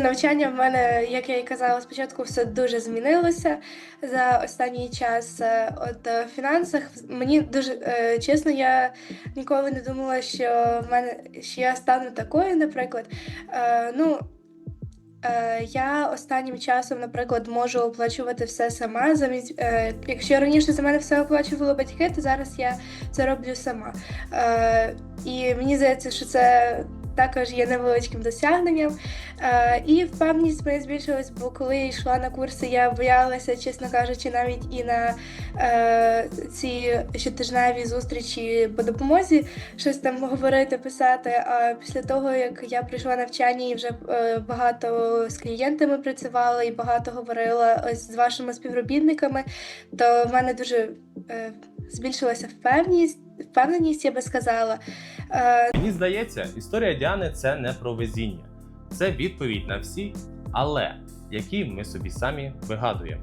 Навчання в мене, як я і казала спочатку, все дуже змінилося за останній час. Е, От е, в фінансах мені дуже е, чесно, я ніколи не думала, що в мене що я стану такою, наприклад. Ну я останнім часом, наприклад, можу оплачувати все сама. Замість якщо раніше за мене все оплачували батьки, то зараз я це роблю сама. І мені здається, що це також є невеличким досягненням. Е, і впевненість моя збільшилась, бо коли я йшла на курси, я боялася, чесно кажучи, навіть і на е, ці щотижневі зустрічі по допомозі щось там говорити, писати. А після того, як я прийшла навчання і вже е, багато з клієнтами працювала і багато говорила ось з вашими співробітниками, то в мене дуже збільшилася впевненість, впевненість, я би сказала. Е, Мені здається, історія Діани це не про везіння, це відповідь на всі, але які ми собі самі вигадуємо.